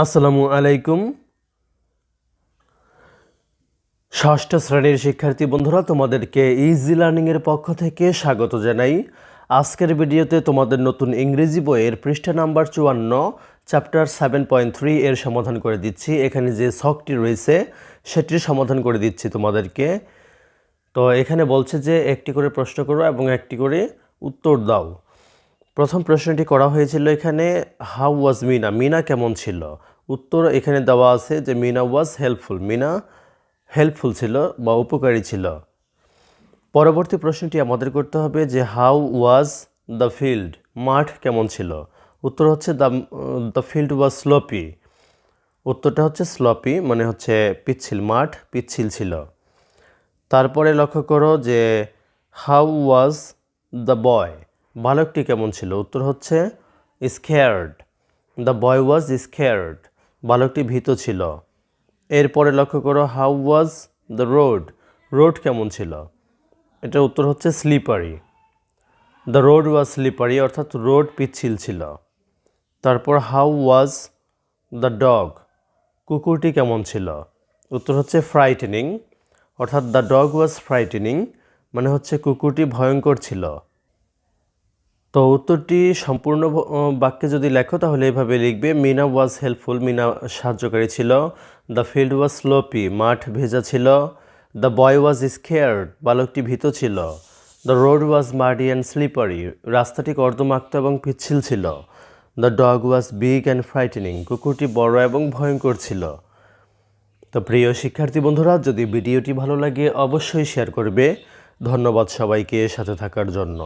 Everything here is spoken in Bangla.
আসসালামু আলাইকুম। ষষ্ঠ শ্রেণির শিক্ষার্থী বন্ধুরা, তোমাদেরকে ইজি লার্নিংয়ের পক্ষ থেকে স্বাগত জানাই। আজকের ভিডিওতে তোমাদের নতুন ইংরেজি বইয়ের পৃষ্ঠা নাম্বার চুয়ান্ন, চ্যাপ্টার সেভেন পয়েন্ট থ্রি এর সমাধান করে দিচ্ছি। এখানে যে শখটি রয়েছে, সেটির সমাধান করে দিচ্ছি তোমাদেরকে। তো এখানে বলছে যে, একটি করে প্রশ্ন করো এবং একটি করে উত্তর দাও। প্রথম প্রশ্নটি করা হয়েছিল এখানে হাউ ওয়াজ মিনা মিনা কেমন ছিল? উত্তর এখানে দেওয়া আছে যে Meena was helpful Meena helpful ছিল বা উপকারী ছিল। পরবর্তী প্রশ্নটি আমাদের করতে হবে যে হাউ ওয়াজ দ্য ফিল্ড মাঠ কেমন ছিল? উত্তর হচ্ছে the the field was sloppy উত্তরটা হচ্ছে স্লপি মানে হচ্ছে পিচ্ছিল মাঠ, পিচ্ছিল ছিল। তারপরে লক্ষ্য করো যে হাউ ওয়াজ দ্য বয় বালকটি কেমন ছিল? উত্তর হচ্ছে scared the boy was scared বালকটি ভীত ছিল। এরপরে লক্ষ্য করো how was the road road কেমন ছিল? এটার উত্তর হচ্ছে slippery the road was slippery অর্থাৎ রোড পিচ্ছিল ছিল। তারপর হাউ ওয়াজ দ্য ডগ কুকুরটি কেমন ছিল? উত্তর হচ্ছে ফ্রাইটেনিং অর্থাৎ দ্য ডগ ওয়াজ ফ্রাইটেনিং মানে হচ্ছে, কুকুরটি ভয়ঙ্কর ছিল। তো উত্তরটি সম্পূর্ণ বাক্যে যদি লেখো, তাহলে এভাবে লিখবে মিনা ওয়াজ হেল্পফুল মিনা সাহায্যকারী ছিল। দ্য ফিল্ড ওয়াজ স্লোপি মাঠ ভেজা ছিল। দ্য বয় ওয়াজ স্কেয়ার্ড বালকটি ভীত ছিল। The road was muddy and slippery রাস্তাটি কর্দমাক্ত এবং পিচ্ছিল ছিল। The dog was big and frightening কুকুরটি বড় এবং ভয়ঙ্কর ছিল। তো প্রিয় শিক্ষার্থী বন্ধুরা, যদি ভিডিওটি ভালো লাগে, অবশ্যই শেয়ার করবে। ধন্যবাদ সবাইকে সাথে থাকার জন্য।